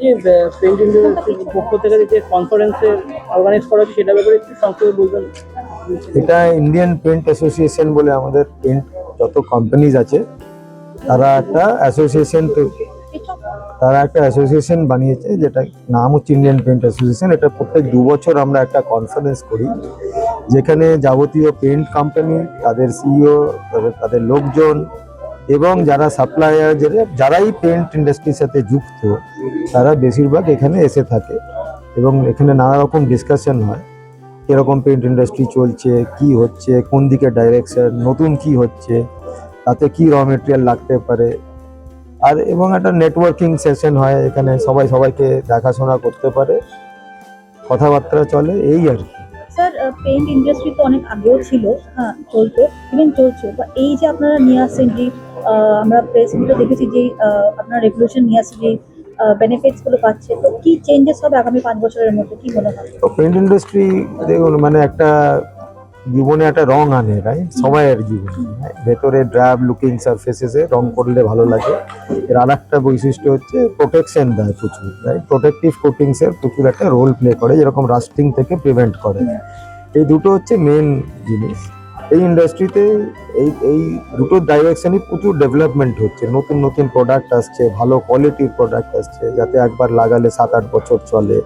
যে ইন্ডাস্ট্রির পক্ষ থেকে যে কনফারেন্সে অর্গানাইজ করা হচ্ছে, সেটার ব্যাপারে একটু সংক্ষেপে বলবেন? এটা ইন্ডিয়ান পেন্ট অ্যাসোসিয়েশন বলে আমাদের পেন্ট যত কোম্পানিজ আছে, তারা একটা অ্যাসোসিয়েশন তারা একটা অ্যাসোসিয়েশন বানিয়েছে, যেটা নাম হচ্ছে ইন্ডিয়ান পেন্ট অ্যাসোসিয়েশন এটা প্রত্যেক দু বছর আমরা একটা কনফারেন্স করি, যেখানে যাবতীয় পেন্ট কোম্পানি তাদের সিইও তাদের লোকজন এবং যারা সাপ্লায়ার যারাই পেন্ট ইন্ডাস্ট্রির সাথে যুক্ত, তারা বেশিরভাগ এখানে এসে থাকে এবং এখানে নানা রকম ডিসকাশন হয়। কীরকম পেন্ট ইন্ডাস্ট্রি চলছে, কি হচ্ছে, কোন দিকে ডাইরেকশন নতুন কি হচ্ছে, তাতে কি র মেটেরিয়াল লাগতে পারে। আর এবং একটা নেটওয়ার্কিং সেশন হয়, এখানে সবাই সবাইকে দেখাশোনা করতে পারে, কথাবার্তা চলে, এই আর কি। স্যার পেইন্ট ইন্ডাস্ট্রি তো অনেক আগেও ছিল হ্যাঁ চলতো ইভেন চলছে। বা এই যে আপনারা নিয়ে আসছেন যে আমরা প্রেস মিটে দেখেছি যে আপনারা রেগুলেশন নিয়ে আসছে যে বেনিফিটসগুলো পাচ্ছে, তো কি চেঞ্জেস হবে আগামী পাঁচ বছরের মধ্যে? কি মনে হয়? পেইন্ট ইন্ডাস্ট্রি দেখুন মানে একটা জীবনে একটা রং আনে রাইট সময়ের জীবনে ভেতরে ড্রাব লুকিং সারফেসেসে রং করলে ভালো লাগে। এর আর একটা বৈশিষ্ট্য হচ্ছে প্রোটেকশন দেয় প্রচুর রাইট প্রোটেকটিভ কোটিংস এর প্রচুর একটা রোল প্লে করে, যেরকম রাস্টিং থেকে প্রিভেন্ট করে। এই দুটো হচ্ছে মেন জিনিস। এই ইন্ডাস্ট্রিতে এই এই দুটো ডাইরেকশনই প্রচুর ডেভেলপমেন্ট হচ্ছে। নতুন নতুন প্রোডাক্ট আসছে, ভালো কোয়ালিটির প্রোডাক্ট আসছে, যাতে একবার লাগালে সাত আট বছর চলে।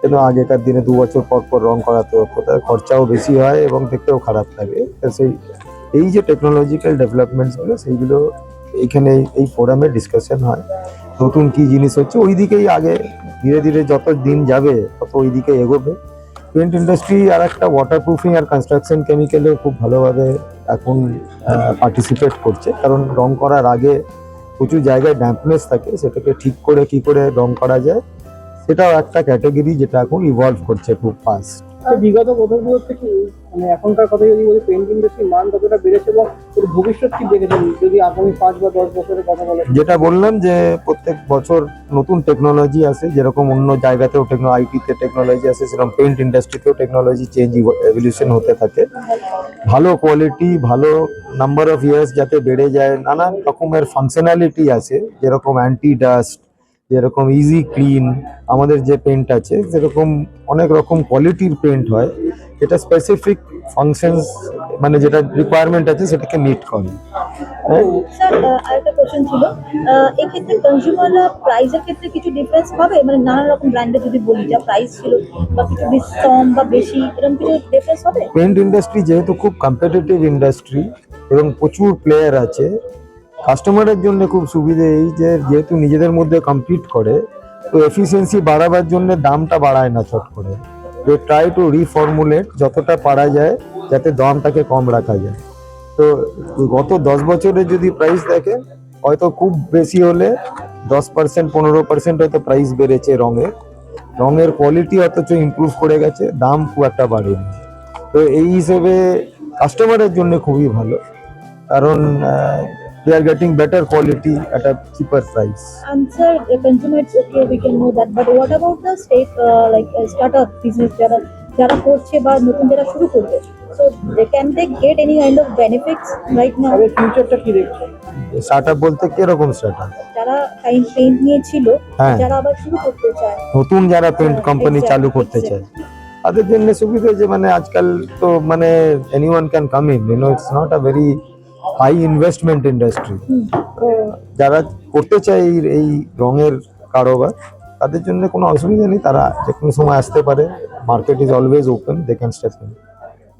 কিন্তু আগেকার দিনে দু বছর পর পর রং করাতে হতো, তার খরচাও বেশি হয় এবং দেখতেও খারাপ তো সেই, এই যে টেকনোলজিক্যাল ডেভেলপমেন্টসগুলো সেইগুলো এইখানে এই- ফোরামে ডিসকাশন হয়। নতুন কি জিনিস হচ্ছে ওই দিকেই আগে ধীরে ধীরে যত দিন যাবে, তত ওই দিকে এগোবে। পেন্ট ইন্ডাস্ট্রি আর একটা ওয়াটার প্রুফিং আর কনস্ট্রাকশন কেমিক্যালে খুব ভালোভাবে এখন পার্টিসিপেট করছে। কারণ রং করার আগে প্রচুর জায়গায় ড্যাম্পনেস থাকে, সেটাকে ঠিক করে কি করে রং করা যায় সেটাও একটা ক্যাটাগরি যেটা এখন ইভলভ করছে খুব ফাস্ট বিগত বছরগুলো থেকে মানে এখনকার কথা যদি বলি পেন্ট ইন্ডাস্ট্রির মান কতটা বেড়েছে এবং ভবিষ্যৎ কি দেখেছেন যদি আগামী পাঁচ বা দশ বছরের কথা বলেন। যেটা বললাম যে প্রত্যেক বছর নতুন টেকনোলজি আসে যেরকম অন্য জায়গাতেও টেকনো আইটিতে টেকনোলজি আসে সেরকম পেন্ট ইন্ডাস্ট্রিতেও টেকনোলজি চেঞ্জ এভলিউশন হতে থাকে। ভালো কোয়ালিটি ভালো নাম্বার অফ ইয়ার্স যাতে বেড়ে যায় নানান রকমের ফাংশনালিটি আছে যেরকম অ্যান্টি ডাস্ট যেরকম ইজি ক্লিন আমাদের যে পেন্ট আছে যেরকম অনেক রকম কোয়ালিটির পেন্ট হয় এটা স্পেসিফিক ফাংশনস মানে যেটা রিকোয়ারমেন্ট আছে সেটাকে মিট করে। স্যার আরেকটা কোশ্চেন ছিল এক্ষেত্রে কনজিউমাররা প্রাইসের ক্ষেত্রে কিছু ডিফারেন্স পাবে? মানে নানা রকম ব্র্যান্ডের যদি বলি যা প্রাইস ছিল বা কিছু কম বা বেশি এরকম কিছু ডিফারেন্স হবে? পেন্ট ইন্ডাস্ট্রি যেহেতু খুব কম্পিটিটিভ ইন্ডাস্ট্রি এবং প্রচুর প্লেয়ার আছে কাস্টমারের জন্য খুব সুবিধে এই যে, যেহেতু নিজেদের মধ্যে কম্পিট করে, তো এফিসিয়েন্সি বাড়াবার জন্য দামটা বাড়ায় না চট করে। দে ট্রাই টু রিফর্মুলেট যতটা পারা যায়, যাতে দামটাকে কম রাখা যায়। তো গত দশ বছরে যদি প্রাইস দেখেন, হয়তো খুব বেশি হলে দশ পার্সেন্ট পনেরো পার্সেন্ট হয়তো প্রাইস বেড়েছে রঙের রঙের কোয়ালিটি অথচ ইমপ্রুভ করে গেছে, দাম খুব একটা বাড়েনি। তো এই হিসেবে কাস্টমারের জন্য খুবই ভালো। কারণ they are getting better quality at a cheaper price. And sir, the consumer, okay, we can know that. But what about the state, uh, like uh, startup business? যারা যারা করছে বা নতুন যারা শুরু করবে so they can they get any kind of benefits right now? তবে ফিউচারটা কি দেখছেন স্টার্টআপ বলতে কীরকম স্টার্টআপ যারা পেইন্ট পেইন্ট নিয়ে ছিল হ্যাঁ। যারা আবার শুরু করতে চায় নতুন যারা পেন্ট হ্যাঁ, কোম্পানি চালু করতে চায় তাদের জন্য সুবিধা যে মানে আজকাল তো মানে anyone can come in you know it's not a very high investment industry যারা করতে চায় এই রঙের কারোবার তাদের জন্য কোনো অসুবিধা নেই তারা যে কোনো সময় আসতে পারে। Market is always open they can step in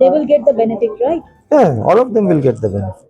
they will get the benefit right? হ্যাঁ all of them will get the benefit